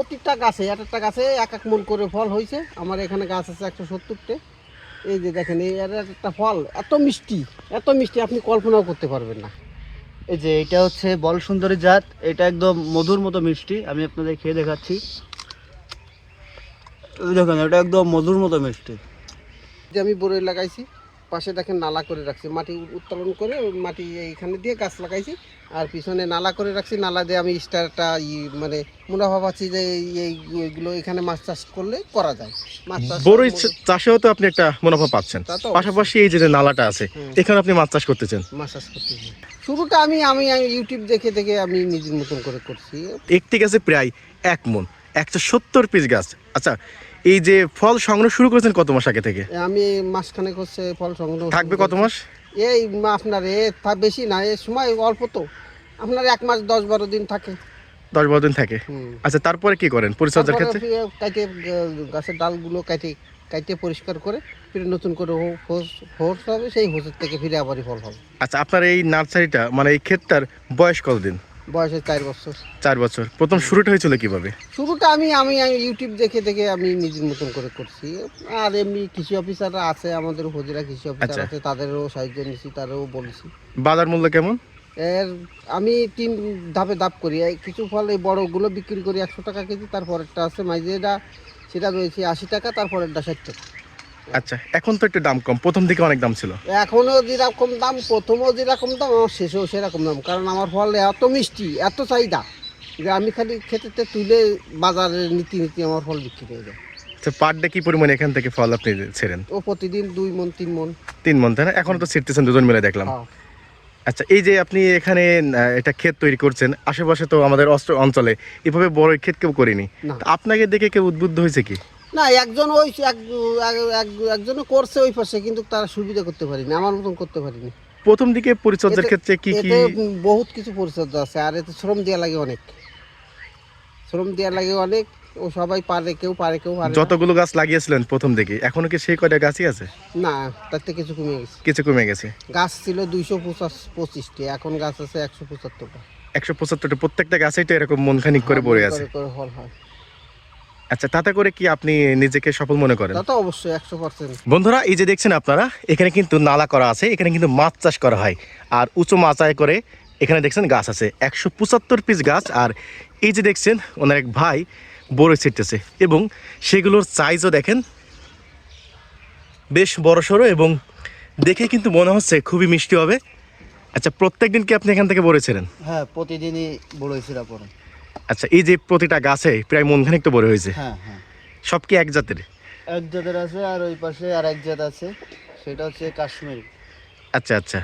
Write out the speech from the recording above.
প্রতিটা গাছে এক একটা গাছে এক এক মন করে ফল হয়েছে। আমার এখানে গাছ আছে একশো সত্তরটে। এই যে দেখেন এই এর একটা ফল এত মিষ্টি এত মিষ্টি আপনি কল্পনাও করতে পারবেন না। এই যে এটা হচ্ছে বল সুন্দরী জাত এটা একদম মধুর মতো মিষ্টি আমি আপনাদের খেয়ে দেখাচ্ছি। দেখেন এটা একদম মধুর মতো মিষ্টি। যে আমি বড়ই লাগাইছি পাশে দেখেন নালা করে রাখছি। মাটি উত্তোলন করে মাটি এইখানে দিয়ে গাছ লাগাইছি। আর পিছনে নালা করে রাখছি নালা দিয়ে আমি স্টারটা মানে মুনাফা পাচ্ছি যে এই- এই এইগুলো এখানে মাছ চাষ করলে করা যায়। মাছ চাষ বড়ই চাষেও তো আপনি একটা মুনাফা পাচ্ছেন। পাশাপাশি এই যে নালাটা আছে এখানে আপনি মাছ চাষ করতেছেন? মাছ চাষ করতেছি। শুরুটা আমি আমি আমি ইউটিউব দেখে দেখে আমি নিজের মতন করে করছি। একটি গাছে প্রায় এক মন একশো সত্তর পিস গাছ। আচ্ছা এই যে ফল সংগ্রহ শুরু করেছেন কত মাস আগে থেকে? আমি মাসখানেক হচ্ছে ফল সংগ্রহ থাকবে কত মাস? এই আপনার এ তা বেশি না এ সময় অল্প তো। আপনার এক মাস দশ বারো দিন থাকে। দশ বারো দিন থাকে। আচ্ছা তারপরে কি করেন পরিচর্যার ক্ষেত্রে? কাটে গাছের ডালগুলো কাটে কাটে পরিষ্কার করে ফিরে নতুন করে হোস হোস হবে সেই হোসের থেকে ফিরে আবারই ফল হবে। আচ্ছা আপনার এই নার্সারিটা মানে এই ক্ষেতটার বয়স কতদিন? বয়সে চার বছর। চার বছর। প্রথম শুরুটা হয়েছিল কীভাবে? শুরুটা আমি আমি ইউটিউব দেখে দেখে আমি নিজের মতন করে করছি। আর এমনি কৃষি অফিসাররা আছে আমাদের উপজেলা কৃষি অফিসার আচ্ছা। আছে তাদেরও সাহায্য নিছি তাদেরও বলছি। বাজার মূল্য কেমন? এর আমি তিন ধাপে ধাপ করি। এই কিছু ফল এই বড়গুলো বিক্রি করি একশো টাকা কেজি তারপরেরটা আছে মাইজেটা সেটা রয়েছে আশি টাকা তারপরেরটা ষাট টাকা। আচ্ছা এখন তো একটু দাম কম। প্রথম দিকে অনেক দাম ছিল। এখনও যেরকম দাম প্রথমও যেরকম দাম আমার শেষেও সেরকম দাম। কারণ আমার ফল এত মিষ্টি এত চাহিদা যে আমি খালি খেতেতে তুলে বাজারে নীতি নীতি আমার ফল বিক্রি হয়ে যায় আচ্ছা পার ডে কি পরিমাণে এখান থেকে ফল আপনি ছেড়েন? ও প্রতিদিন দুই মন তিন মন তিন মন তাই না? এখনও তো ছিটতেছেন দুজন মিলে দেখলাম। হ্যাঁ। আচ্ছা এই যে আপনি এখানে এটা ক্ষেত তৈরি করছেন আশেপাশে তো আমাদের অস্ত্র অঞ্চলে এভাবে বড় ক্ষেত কেউ করিনি। আপনাকে দেখে কেউ উদ্বুদ্ধ হয়েছে কি? না একজন ওই এক- এক- এক- একজনও করছে ওই পাশে কিন্তু তারা সুবিধা করতে পারিনি আমার মতন করতে পারিনি। প্রথম দিকে পরিচর্যার ক্ষেত্রে কি কি বহুত কিছু পরিচর্যা আছে আর এতে শ্রম দেওয়া লাগে অনেক। শ্রম দেওয়া লাগে অনেক ও সবাই পারে কেউ পারে কেউ পারে যতগুলো গাছ লাগিয়েছিলেন প্রথম দিকে এখনও কি সেই কয়টা গাছই আছে? না তার থেকে কিছু কমে গেছে। কিছু কমে গেছে। গাছ ছিল দুইশো পঁচাশ পঁচিশটি এখন গাছ আছে একশো পঁচাত্তরটা। একশো পঁচাত্তরটা প্রত্যেকটা গাছেই তো এরকম মনখানিক করে পড়ে আছে। হয়। আচ্ছা তাতে করে কি আপনি নিজেকে সফল মনে করেন? তা তো অবশ্যই একশো পার্সেন্ট। বন্ধুরা এই যে দেখছেন আপনারা এখানে কিন্তু নালা করা আছে এখানে কিন্তু মাছ চাষ করা হয়। আর উঁচু মাচায় করে এখানে দেখছেন গাছ আছে একশো পঁচাত্তর পিস গাছ। আর এই যে দেখছেন ওনার এক ভাই বড় ছিটতেছে এবং সেগুলোর সাইজও দেখেন বেশ বড় সড়ো এবং দেখে কিন্তু মনে হচ্ছে খুবই মিষ্টি হবে। আচ্ছা প্রত্যেক দিন কি আপনি এখান থেকে বড় ছিলেন? হ্যাঁ প্রতিদিনই বড় সিরা পড়ে আচ্ছা এই যে প্রতিটা গাছে প্রায় মনখানিক তো বড় হয়েছে। হ্যাঁ হ্যাঁ। সব কি এক জাতের? এক জাতের আছে আর ওই পাশে আর এক জাত আছে সেটা হচ্ছে কাশ্মীর। আচ্ছা আচ্ছা।